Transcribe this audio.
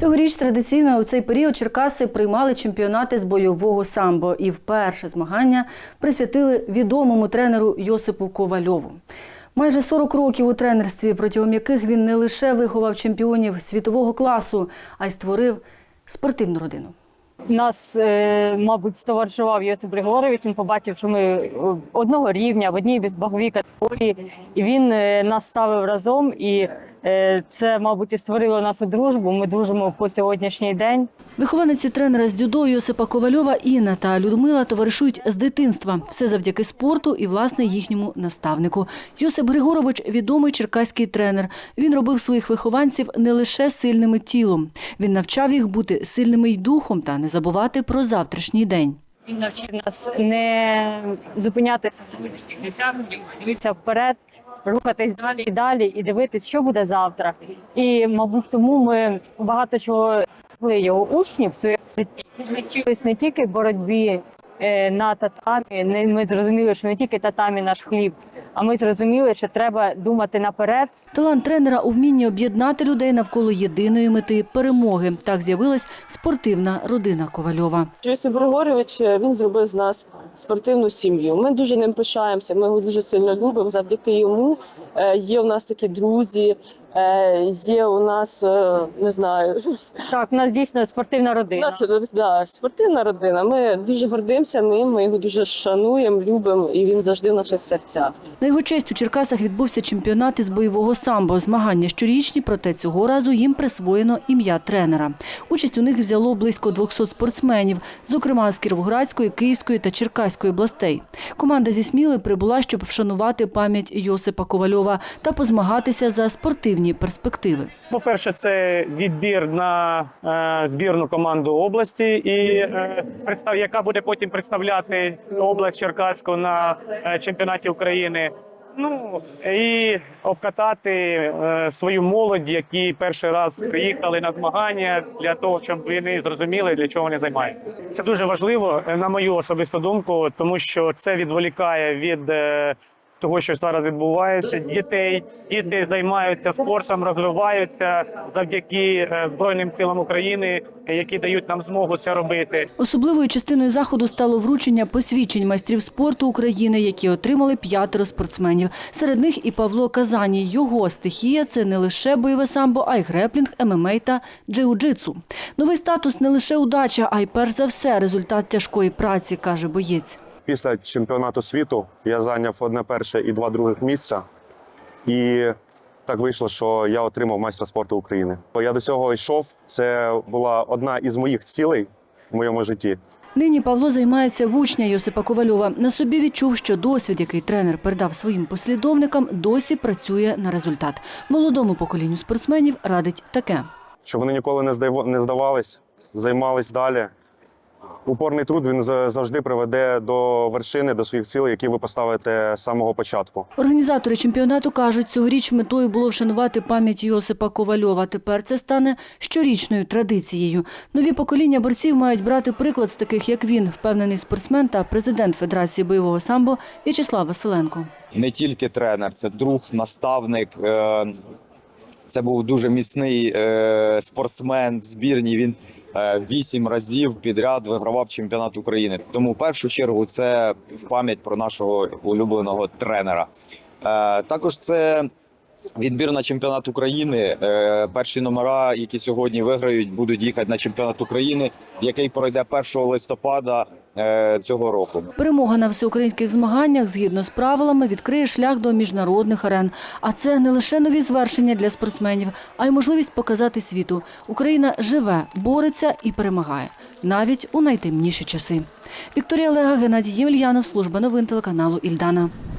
Цьогоріч традиційно у цей період Черкаси приймали чемпіонати з бойового самбо і вперше змагання присвятили відомому тренеру Йосипу Ковальову. Майже 40 років у тренерстві, протягом яких він не лише виховав чемпіонів світового класу, а й створив спортивну родину. Нас, е, мабуть, стоваришував Йосип Григорович. Він побачив, що ми одного рівня в одній ваговій категорії, і він е, нас ставив разом. І це, мабуть, і створило нашу дружбу. Ми дружимо по сьогоднішній день. Вихованиці тренера з дюдо Йосипа Ковальова Інна та Людмила товаришують з дитинства. Все завдяки спорту і, власне, їхньому наставнику. Йосип Григорович – відомий черкаський тренер. Він робив своїх вихованців не лише сильними тілом. Він навчав їх бути сильними й духом та не забувати про завтрашній день. Він навчив нас не зупиняти дивитися вперед, рухатись далі і далі, і дивитись, що буде завтра. І, мабуть, тому ми багато чого його учнів в вчились не тільки боротьбі е, на татамі. Ми зрозуміли, що не тільки татамі наш хліб, а ми зрозуміли, що треба думати наперед. Талант тренера у вмінні об'єднати людей навколо єдиної мети – перемоги. Так з'явилась спортивна родина Ковальова. Йосип Григорович він зробив з нас спортивну сім'ю. Ми дуже ним пишаємося. Ми його дуже сильно любимо. Завдяки йому е, є у нас такі друзі. Е, Є у нас е, не знаю, Так, у нас дійсно спортивна родина. це да, спортивна родина. Ми дуже гордимося ним. Ми його дуже шануємо, любимо, і він завжди в наших серцях. На його честь у Черкасах відбувся чемпіонат із бойового самбо. Змагання щорічні, проте цього разу їм присвоєно ім'я тренера. Участь у них взяло близько 200 спортсменів, зокрема з Кіровоградської, Київської та Черкаської областей. Команда зі Сміли прибула, щоб вшанувати пам'ять Йосипа Ковальова та позмагатися за спортивні перспективи. По-перше, це відбір на е, збірну команду області, і е, представ, яка буде потім представляти область Черкаську на е, чемпіонаті України. Ну і обкатати е, свою молодь, які перший раз приїхали на змагання для того, щоб вони зрозуміли, для чого вони займаються. Це дуже важливо, на мою особисту думку, тому що це відволікає від. е, того, що зараз відбувається, дітей діти займаються спортом, розвиваються завдяки е, Збройним силам України, е, які дають нам змогу це робити. Особливою частиною заходу стало вручення посвідчень майстрів спорту України, які отримали п'ятеро спортсменів. Серед них і Павло Казані. Його стихія – це не лише бойове самбо, а й греплінг, ММА та джиу-джитсу. Новий статус не лише удача, а й перш за все результат тяжкої праці, каже боєць. Після чемпіонату світу я зайняв одне перше і два других місця. І так вийшло, що я отримав майстра спорту України. Я до цього йшов. Це була одна із моїх цілей в моєму житті. Нині Павло займається учня Йосипа Ковальова. На собі відчув, що досвід, який тренер передав своїм послідовникам, досі працює на результат. Молодому поколінню спортсменів радить таке. Щоб вони ніколи не здавались, займались далі. Упорний труд він завжди приведе до вершини, до своїх цілей, які ви поставите з самого початку. Організатори чемпіонату кажуть, цьогоріч метою було вшанувати пам'ять Йосипа Ковальова. Тепер це стане щорічною традицією. Нові покоління борців мають брати приклад з таких, як він, впевнений спортсмен та президент Федерації бойового самбо В'ячеслав Василенко. не тільки тренер, це друг, наставник. Е, Це був дуже міцний е, спортсмен в збірні. Він е, вісім разів підряд вигравав чемпіонат України. Тому в першу чергу це в пам'ять про нашого улюбленого тренера. Е, Також це відбір на чемпіонат України. Е, Перші номера, які сьогодні виграють, будуть їхати на чемпіонат України, який пройде 1 листопада е, цього року. Перемога на всеукраїнських змаганнях згідно з правилами відкриє шлях до міжнародних арен. А це не лише нові звершення для спортсменів, а й можливість показати світу. Україна живе, бореться і перемагає навіть у найтемніші часи. Вікторія Лега, Геннадій Ємельянов, служба новин телеканалу Ільдана.